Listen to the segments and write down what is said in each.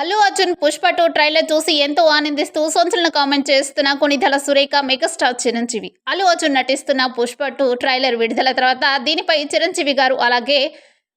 Allu Arjun Pushpa two trailer చూసి ఎంతో ఆనందిస్తూ సొంతలను కామెంట్ చేస్తున్న కొనిధల సురేఖ మెగాస్టార్ చిరంజీవి. అల్లు అర్జున్ నటిస్తున్న పుష్ప టూ ట్రైలర్ విడుదల తర్వాత దీనిపై చిరంజీవి గారు అలాగే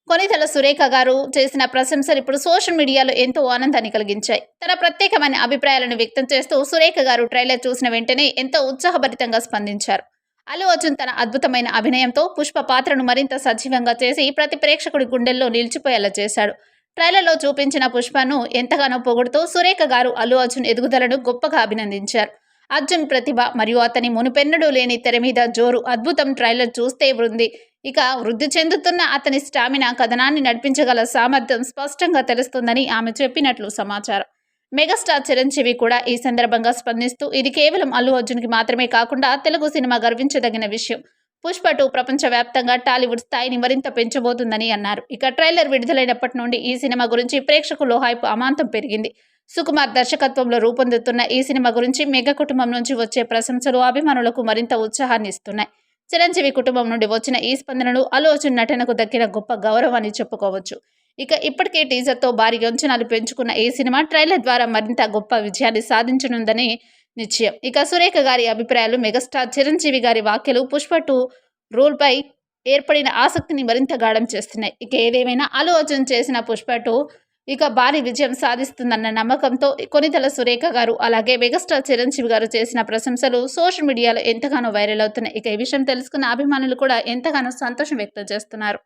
కొనిధల సురేఖ గారు చేసిన ప్రశంసలు ఇప్పుడు సోషల్ మీడియాలో ఎంతో ఆనందాన్ని కలిగించాయి. తన ప్రత్యేకమైన అభిప్రాయాలను వ్యక్తం చేస్తూ సురేఖ గారు ట్రైలర్ చూసిన వెంటనే ఎంతో ఉత్సాహభరితంగా స్పందించారు. అల్లు అర్జున్ తన అద్భుతమైన అభినయంతో పుష్ప పాత్రను మరింత సజీవంగా చేసి ప్రతి ప్రేక్షకుడి గుండెల్లో నిలిచిపోయేలా చేశాడు. ట్రైలర్లో చూపించిన పుష్పను ఎంతగానో పొగుడుతూ సురేఖ గారు అల్లు అర్జున్ ఎదుగుదలను గొప్పగా అభినందించారు. అర్జున్ ప్రతిభ మరియు అతని మునుపెన్నడూ లేని తెర మీద జోరు అద్భుతం ట్రైలర్ చూస్తే వృంది. ఇక వృద్ధి చెందుతున్న అతని స్టామినా కథనాన్ని నడిపించగల సామర్థ్యం స్పష్టంగా తెలుస్తుందని ఆమె చెప్పినట్లు సమాచారం. మెగాస్టార్ చిరంజీవి కూడా ఈ సందర్భంగా స్పందిస్తూ ఇది కేవలం అల్లు అర్జున్కి మాత్రమే కాకుండా తెలుగు సినిమా గర్వించదగిన విషయం. పుష్ప టూ ప్రపంచవ్యాప్తంగా టాలీవుడ్ స్థాయిని మరింత పెంచబోతుందని అన్నారు. ఇక ట్రైలర్ విడుదలైనప్పటి నుండి ఈ సినిమా గురించి ప్రేక్షకుల్లో హైప్ అమాంతం పెరిగింది. సుకుమార్ దర్శకత్వంలో రూపొందుతున్న ఈ సినిమా గురించి మెగా కుటుంబం నుంచి వచ్చే ప్రశంసలు అభిమానులకు మరింత ఉత్సాహాన్ని ఇస్తున్నాయి. చిరంజీవి కుటుంబం నుండి వచ్చిన ఈ స్పందనలు అల్లు నటనకు దక్కిన గొప్ప గౌరవాన్ని చెప్పుకోవచ్చు. ఇక ఇప్పటికే టీజర్తో భారీ అంచనాలు పెంచుకున్న ఈ సినిమా ట్రైలర్ ద్వారా మరింత గొప్ప విజయాన్ని సాధించనుందని నిశ్చయం. ఇక సురేఖ గారి అభిప్రాయాలు మెగాస్టార్ చిరంజీవి గారి వ్యాఖ్యలు పుష్ప టూ రూల్పై ఏర్పడిన ఆసక్తిని మరింత గాఢం చేస్తున్నాయి. ఇక ఏదేమైనా అల్లు అర్జున్ చేసిన పుష్ప టూ ఇక భారీ విజయం సాధిస్తుందన్న నమ్మకంతో కొనితల సురేఖ గారు అలాగే మెగాస్టార్ చిరంజీవి గారు చేసిన ప్రశంసలు సోషల్ మీడియాలో ఎంతగానో వైరల్ అవుతున్నాయి. ఇక ఈ విషయం తెలుసుకున్న అభిమానులు కూడా ఎంతగానో సంతోషం వ్యక్తం చేస్తున్నారు.